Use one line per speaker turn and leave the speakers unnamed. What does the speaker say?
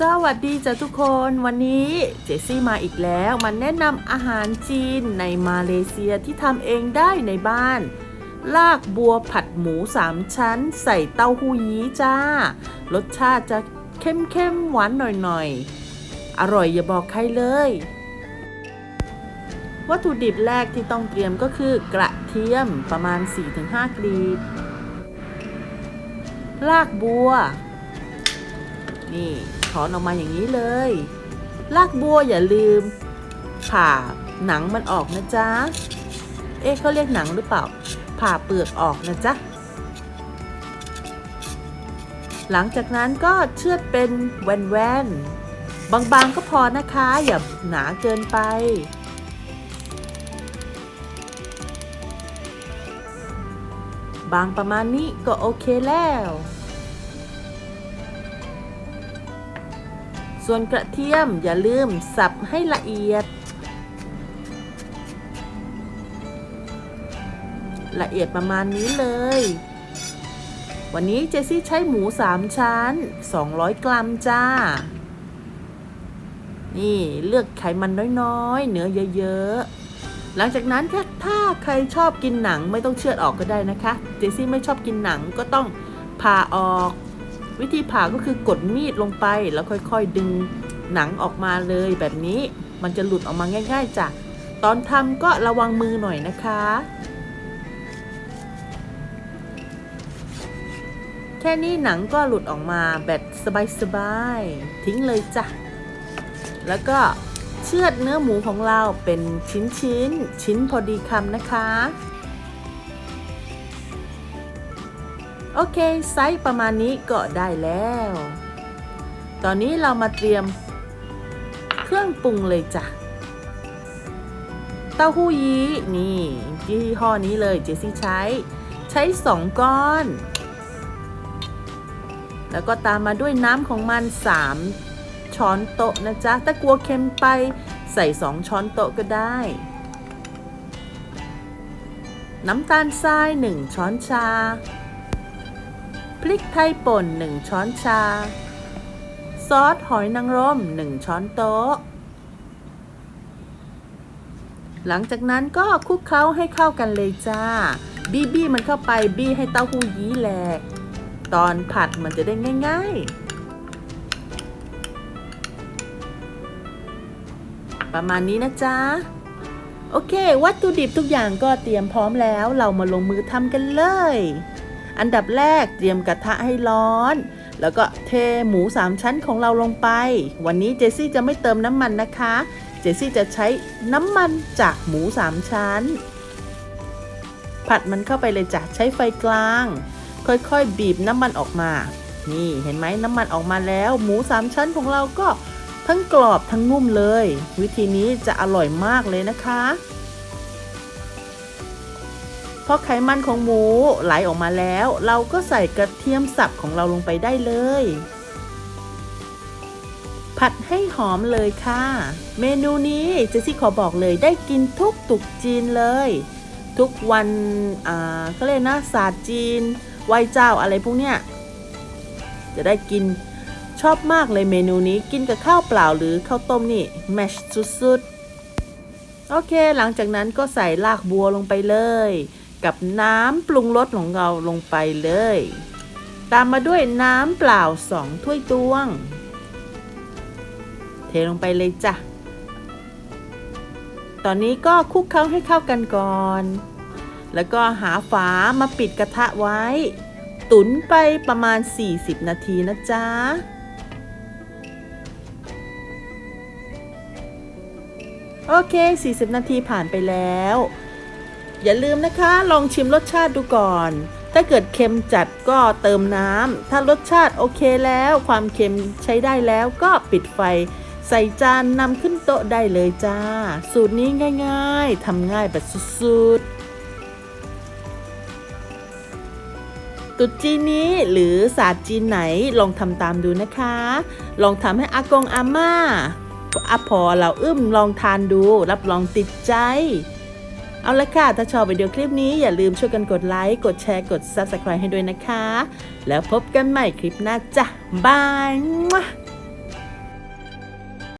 สวัสดีจ้ะทุกคนวันนี้เจสซี่มาอีกแล้วมาแนะนำอาหารจีนในมาเลเซียที่ทำเองได้ในบ้าน ลากบัวผัดหมูสามชั้น ใส่เต้าหู้ยี้จ้า รสชาติจะเข้มๆหวานหน่อยๆ อร่อยอย่าบอกใครเลย วัตถุดิบแรกที่ต้องเตรียมก็คือกระเทียมประมาณ 4-5กรีบลากบัว นี่ ถอนออกมาอย่างนี้เลย ลากบัวอย่าลืม ผ่าหนังมันออกนะจ๊ะ เอ๊ะเขาเรียกหนังหรือเปล่า ผ่าเปลือกออกนะจ๊ะ หลังจากนั้นก็เชือดเป็นแว่นๆ บางๆก็พอนะคะ อย่าหนาเกินไปบางประมาณนี้ก็โอเคแล้ว ส่วนกระเทียมอย่าลืมสับให้ละเอียด ละเอียดประมาณนี้เลย วันนี้เจสซี่ใช้หมู 3 ชั้น 200 กรัมจ้า นี่เลือกไขมันน้อยๆ เนื้อเยอะๆ หลังจากนั้นถ้าถ้าใครชอบกินหนังไม่ต้องเชือดออกก็ได้นะคะ เจสซี่ไม่ชอบกินหนังก็ต้องผ่าออก วิธีผ่าก็คือกดมีดลงไปแล้วค่อยๆ ดึงหนังออกมาเลยแบบนี้มันจะหลุดออกมาง่าย ๆจ้ะตอนทำก็ระวังมือหน่อยนะคะ แค่นี้หนังก็หลุดออกมาแบบสบายๆทิ้งเลยจ้ะแล้วก็เชือดเนื้อหมูของเราเป็นชิ้นๆชิ้นพอดีคำนะคะ โอเค ไซส์ประมาณนี้ก็ได้แล้ว ตอนนี้เรามาเตรียมเครื่องปรุงเลยจ้ะ เต้าหู้ยี้นี่ยี่ห้อนี้เลยเจสซี่ใช้ ใช้2ก้อน แล้วก็ตามมาด้วยน้ำของมัน 3 ช้อนโต๊ะนะจ๊ะ ถ้ากลัวเค็มไปใส่ 2 ช้อนโต๊ะก็ได้ น้ำตาลทราย 1 ช้อนชา พริกไทยป่น 1 ช้อนชา ซอสหอยนางรม 1 ช้อนโต๊ะ หลังจากนั้นก็คลุกเคล้าให้เข้ากันเลยจ้า บี้บี้มันเข้าไปบี้ให้เต้าหู้ยี้แหลก ตอนผัดมันจะได้ง่าย ๆ ประมาณนี้นะจ๊ะโอเค วัตถุดิบทุกอย่างก็เตรียมพร้อมแล้ว เรามาลงมือทำกันเลย อันดับแรกเตรียมกระทะให้ร้อน แล้วก็เทหมูสามชั้นของเราลงไป วันนี้เจสซี่จะไม่เติมน้ำมันนะคะ เจสซี่จะใช้น้ำมันจากหมูสามชั้น ผัดมันเข้าไปเลยจ้ะใช้ไฟกลาง ค่อยๆ บีบน้ำมันออกมา นี่เห็นไหมน้ำมันออกมาแล้ว หมูสามชั้นของเราก็ทั้งกรอบทั้งนุ่มเลย วิธีนี้จะอร่อยมากเลยนะคะ พอไขมันของหมูไหลออกมาแล้ว เราก็ใส่กระเทียมสับของเราลงไปได้เลย ผัดให้หอมเลยค่ะ เมนูนี้เจสซี่ขอบอกเลยได้กินทุกตุกจีนเลย ทุกวันอ่าก็เลยกนะศาสตร์จีนไหว้เจ้าอะไรพวกเนี้ยจะได้กินชอบมากเลยเมนูนี้กินกับข้าวเปล่าหรือข้าวต้มนี่แมชสุดๆ โอเค หลังจากนั้นก็ใส่รากบัวลงไปเลย กับน้ำปรุงรสของเราลงไปเลย ตามมาด้วยน้ำเปล่าสองถ้วยตวง เทลงไปเลยจ้ะ ตอนนี้ก็คลุกเคล้าให้เข้ากันก่อน แล้วก็หาฝามาปิดกระทะไว้ ตุ๋นไปประมาณ 40 นาทีนะจ๊ะโอเค 40 นาทีผ่านไปแล้ว อย่าลืมนะคะ ลองชิมรสชาติดูก่อน ถ้าเกิดเค็มจัดก็เติมน้ำ ถ้ารสชาติโอเคแล้ว ความเค็มใช้ได้แล้วก็ปิดไฟ ใส่จานนำขึ้นโต๊ะได้เลยจ้า สูตรนี้ง่ายๆทำง่ายแบบสุดๆตุดจีนนี้หรือศาสตร์จีนไหนลองทำตามดูนะคะ ลองทำให้อากงอาม่าอาพอเราอึ้มลองทานดู รับรองติดใจ เอาละค่ะ ถ้าชอบวิดีโอคลิปนี้อย่าลืมช่วยกันกดไลค์ กดแชร์ กด Subscribe ให้ด้วยนะคะ แล้วพบกันใหม่คลิปหน้าจ้ะบาย